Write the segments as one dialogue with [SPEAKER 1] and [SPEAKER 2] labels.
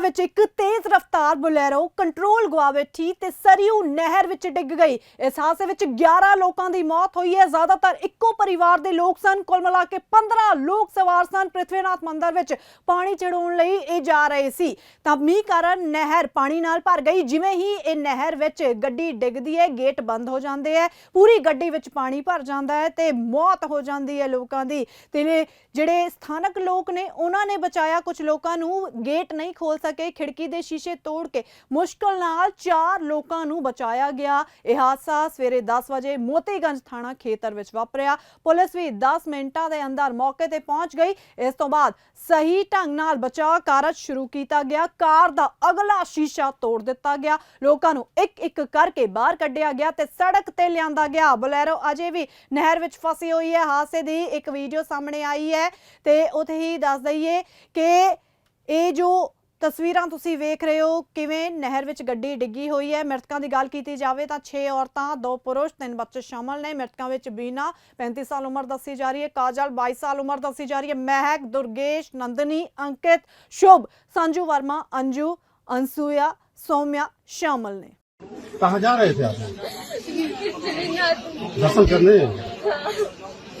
[SPEAKER 1] ਵਿੱਚ ਇੱਕ ਤੇਜ਼ ਰਫ਼ਤਾਰ ਬੁਲੇਰੋ ਕੰਟਰੋਲ ਗਵਾ ਬੈਠੀ ਤੇ ਸਰਿਊ ਨਹਿਰ ਵਿੱਚ ਡਿੱਗ ਗਈ। ਇਸ ਹਾਦਸੇ ਵਿੱਚ 11 ਲੋਕਾਂ ਦੀ ਮੌਤ ਹੋਈ ਹੈ। ਜ਼ਿਆਦਾਤਰ ਇੱਕੋ ਪਰਿਵਾਰ ਦੇ ਲੋਕ ਸਨ। ਕੁੱਲ ਮਿਲਾ ਕੇ 15 ਲੋਕ ਸਵਾਰ ਸਨ ਪ੍ਰਿਥਵੀਨਾਥ ਮੰਦਿਰ ਵਿੱਚ ਪਾਣੀ ਚੜਾਉਣ ਲਈ ਇਹ ਜਾ ਰਹੇ ਸੀ। ਤਾਂ ਮੀਂਹ ਕਾਰਨ ਨਹਿਰ ਪਾਣੀ ਨਾਲ ਭਰ ਗਈ। ਜਿਵੇਂ ਹੀ ਇਹ ਨਹਿਰ ਵਿੱਚ ਗੱਡੀ ਡਿੱਗਦੀ ਹੈ, ਗੇਟ ਬੰਦ ਹੋ ਜਾਂਦੇ ਹੈ। ਪੂਰੀ ਗੱਡੀ ਵਿੱਚ ਪਾਣੀ ਭਰ ਜਾਂਦਾ ਹੈ ਤੇ ਮੌਤ ਹੋ ਜਾਂਦੀ ਹੈ ਲੋਕਾਂ ਦੀ। ਤੇ ਜਿਹੜੇ ਸਥਾਨਕ ਲੋਕ ਨੇ, ਉਹਨਾਂ ਨੇ ਬਚਾਇਆ। ਕੁਝ ਲੋਕਾਂ ਨੂੰ ਗੇਟ ਨਹੀਂ ਖੋਲ ਸਕੇ, ਖਿੜਕੀ ਦੇ ਸ਼ੀਸ਼ੇ ਤੋੜ ਕੇ ਮੁਸ਼ਕਲ ਨਾਲ ਚਾਰ ਲੋਕਾਂ ਨੂੰ ਬਚਾਇਆ ਗਿਆ। ਇਹ ਹਾਦਸਾ ਸਵੇਰੇ 10 ਵਜੇ ਮੋਤੀਗੰਜ ਥਾਣਾ ਖੇਤਰ ਵਿੱਚ ਵਾਪਰਿਆ। ਪੁਲਿਸ ਵੀ 10 ਮਿੰਟਾਂ ਦੇ ਅੰਦਰ ਮੌਕੇ ਤੇ ਪਹੁੰਚ ਗਈ। ਇਸ ਤੋਂ ਬਾਅਦ ਸਹੀ ਢੰਗ ਨਾਲ ਬਚਾਅ ਕਾਰਜ ਸ਼ੁਰੂ ਕੀਤਾ ਗਿਆ। ਕਾਰ ਦਾ ਅਗਲਾ ਸ਼ੀਸ਼ਾ ਤੋੜ ਦਿੱਤਾ ਗਿਆ। ਲੋਕਾਂ ਨੂੰ ਇੱਕ ਇੱਕ ਕਰਕੇ ਬਾਹਰ ਕੱਢਿਆ ਗਿਆ ਤੇ ਸੜਕ ਤੇ ਲਿਆਂਦਾ ਗਿਆ। ਬਲੈਰੋ ਅਜੇ ਵੀ ਨਹਿਰ ਵਿੱਚ ਫਸੀ ਹੋਈ ਹੈ। ਹਾਦਸੇ ਦੀ ਇੱਕ ਵੀਡੀਓ ਸਾਹਮਣੇ ਆਈ ਹੈ ਤੇ ਉਥੇ ਹੀ ਦੱਸ ਦਈਏ ਕਿ ਇਹ ਜੋ ਤਸਵੀਰਾਂ ਤੁਸੀਂ ਵੇਖ ਰਹੇ ਹੋ ਕਿਵੇਂ ਨਹਿਰ ਵਿੱਚ ਗੱਡੀ ਡਿੱਗੀ ਹੋਈ ਹੈ। ਮ੍ਰਿਤਕਾਂ ਦੀ ਗੱਲ ਕੀਤੀ ਜਾਵੇ ਤਾਂ 6 ਔਰਤਾਂ 2 ਪੁਰਸ਼ 3 ਬੱਚੇ ਸ਼ਾਮਲ ਨੇ। ਮ੍ਰਿਤਕਾਂ ਵਿੱਚ ਬੀਨਾ 35 ਸਾਲ ਉਮਰ ਦੱਸੀ ਜਾ ਰਹੀ ਹੈ ਕਾਜਲ 22 ਸਾਲ ਉਮਰ ਦੱਸੀ ਜਾ ਰਹੀ ਹੈ ਮਹਿਕ ਦੁਰਗੇਸ਼ ਨੰਦਨੀ ਅੰਕਿਤ ਸ਼ੁਭ ਸੰਜੂ ਵਰਮਾ ਅੰਜੂ ਅੰਸੂਇਆ ਸੋਮਿਆ ਸ਼ਾਮਲ ਨੇ।
[SPEAKER 2] कहाँ जा रहे थे आप दर्शन करने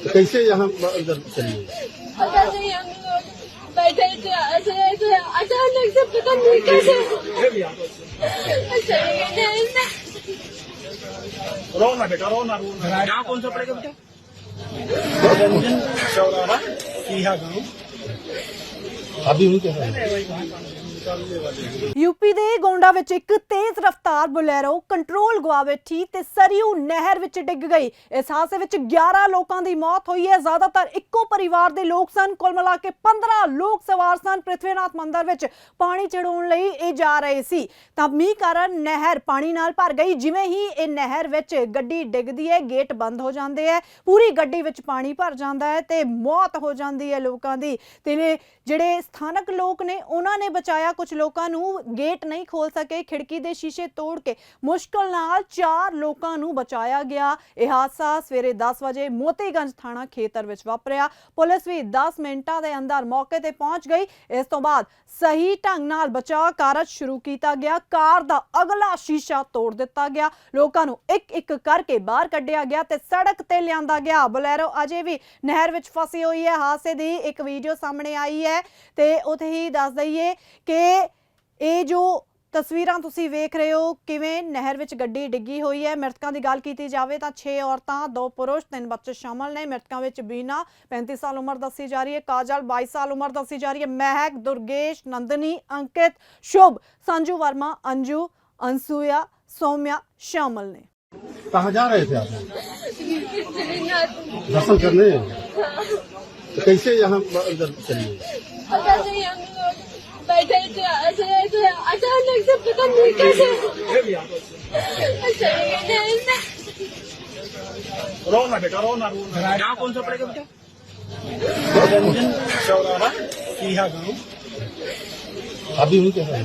[SPEAKER 2] तो कैसे यहाँ अंदर चलिए
[SPEAKER 3] बैठे का मुंह कैसे
[SPEAKER 4] रो ना बेटा रो ना रो ना कौन सा पड़ेगा बेटा की है गाँव
[SPEAKER 2] अभी उनके
[SPEAKER 1] यूपी ਦੇ ਗੋਂਡਾ ਵਿੱਚ ਇੱਕ ਤੇਜ਼ ਰਫ਼ਤਾਰ ਬੁਲੇਰੋ ਕੰਟਰੋਲ ਗਵਾ ਬੈਠੀ ਤੇ ਸਰਿਊ ਨਹਿਰ ਵਿੱਚ ਡਿੱਗ ਗਈ। ਇਸ ਹਾਦਸੇ ਵਿੱਚ 11 ਲੋਕਾਂ ਦੀ ਮੌਤ ਹੋਈ ਹੈ। ਜ਼ਿਆਦਾਤਰ ਇੱਕੋ ਪਰਿਵਾਰ ਦੇ ਲੋਕ ਸਨ। ਕੁੱਲ ਮਿਲਾ ਕੇ 15 ਲੋਕ ਸਵਾਰ ਸਨ। ਪ੍ਰਿਥਵੀਨਾਥ ਮੰਦਰ ਵਿੱਚ ਪਾਣੀ ਚੜਾਉਣ ਲਈ ਇਹ ਜਾ ਰਹੇ ਸੀ। ਤਾਂ ਮੀਂਹ ਕਾਰਨ ਨਹਿਰ ਪਾਣੀ ਨਾਲ ਭਰ ਗਈ। ਜਿਵੇਂ ਹੀ ਇਹ ਨਹਿਰ ਵਿੱਚ ਗੱਡੀ ਡਿੱਗਦੀ ਹੈ, ਗੇਟ ਬੰਦ ਹੋ ਜਾਂਦੇ ਹੈ। ਪੂਰੀ ਗੱਡੀ ਵਿੱਚ ਪਾਣੀ ਭਰ ਜਾਂਦਾ ਹੈ ਤੇ ਮੌਤ ਹੋ ਜਾਂਦੀ ਹੈ ਲੋਕਾਂ ਦੀ। ਤੇ ਜਿਹੜੇ ਸਥਾਨਕ ਲੋਕ ਨੇ, ਉਹਨਾਂ ਨੇ ਬਚਾਇਆ। ਕੁਝ ਲੋਕਾਂ ਨੂੰ ਗੇਟ ਨਹੀਂ ਖੋਲ ਸਕੇ, ਖਿੜਕੀ ਦੇ ਸ਼ੀਸ਼ੇ ਤੋੜ ਕੇ ਮੁਸ਼ਕਲ ਨਾਲ ਚਾਰ ਲੋਕਾਂ ਨੂੰ ਬਚਾਇਆ ਗਿਆ। ਇਹ ਹਾਦਸਾ ਸਵੇਰੇ 10 ਵਜੇ ਮੋਤੀਗੰਜ ਥਾਣਾ ਖੇਤਰ ਵਿੱਚ ਵਾਪਰਿਆ। ਪੁਲਿਸ ਵੀ 10 ਮਿੰਟਾਂ ਦੇ ਅੰਦਰ ਮੌਕੇ ਤੇ ਪਹੁੰਚ ਗਈ। ਇਸ ਤੋਂ ਬਾਅਦ ਸਹੀ ਢੰਗ ਨਾਲ ਬਚਾਅ ਕਾਰਜ ਸ਼ੁਰੂ ਕੀਤਾ ਗਿਆ। ਕਾਰ ਦਾ ਅਗਲਾ ਸ਼ੀਸ਼ਾ ਤੋੜ ਦਿੱਤਾ ਗਿਆ। ਲੋਕਾਂ ਨੂੰ ਇੱਕ ਇੱਕ ਕਰਕੇ ਬਾਹਰ ਕੱਢਿਆ ਗਿਆ ਤੇ ਸੜਕ ਤੇ ਲਿਆਂਦਾ ਗਿਆ। ਬਲੈਰੋ ਅਜੇ ਵੀ ਨਹਿਰ ਵਿੱਚ ਫਸੀ ਹੋਈ ਹੈ। ਹਾਦਸੇ ਦੀ ਇੱਕ ਵੀਡੀਓ ਸਾਹਮਣੇ ਆਈ ਹੈ ਤੇ ਉਥੇ ਹੀ ਦੱਸ ਦਈਏ ਕਿ ਇਹ ਜੋ ਤਸਵੀਰਾਂ ਤੁਸੀਂ ਵੇਖ ਰਹੇ ਹੋ ਕਿਵੇਂ ਨਹਿਰ ਵਿੱਚ ਗੱਡੀ ਡਿੱਗੀ ਹੋਈ ਹੈ। ਮ੍ਰਿਤਕਾਂ ਦੀ ਗੱਲ ਕੀਤੀ ਜਾਵੇ ਤਾਂ 6 ਔਰਤਾਂ 2 ਪੁਰਸ਼ 3 ਬੱਚੇ ਸ਼ਾਮਲ ਨੇ। ਮ੍ਰਿਤਕਾਂ ਵਿੱਚ ਬੀਨਾ 35 ਸਾਲ ਉਮਰ ਦੱਸੀ ਜਾ ਰਹੀ ਹੈ। ਕਾਜਲ 22 ਸਾਲ ਉਮਰ ਦੱਸੀ ਜਾ ਰਹੀ ਹੈ। ਮਹਿਕ ਦੁਰਗੇਸ਼ ਨੰਦਨੀ ਅੰਕਿਤ ਸ਼ੁਭ ਸੰਜੂ ਵਰਮਾ ਅੰਜੂ ਅੰਸੂਇਆ ਸੌਮਿਆ ਸ਼ਾਮਲ ਨੇ।
[SPEAKER 2] कहाँ जा रहे थे आप दर्शन करने तो कैसे यहाँ अंदर चलिए
[SPEAKER 3] बैठे थे ऐसे ऐसे अचानक से पता नहीं कैसे चले गए थे इसमें
[SPEAKER 4] रो ना बेटा रो ना रो ना गाँव कौन सा पड़ेगा बेटा चौराहा सीहा गाँव
[SPEAKER 2] अभी उनके हैं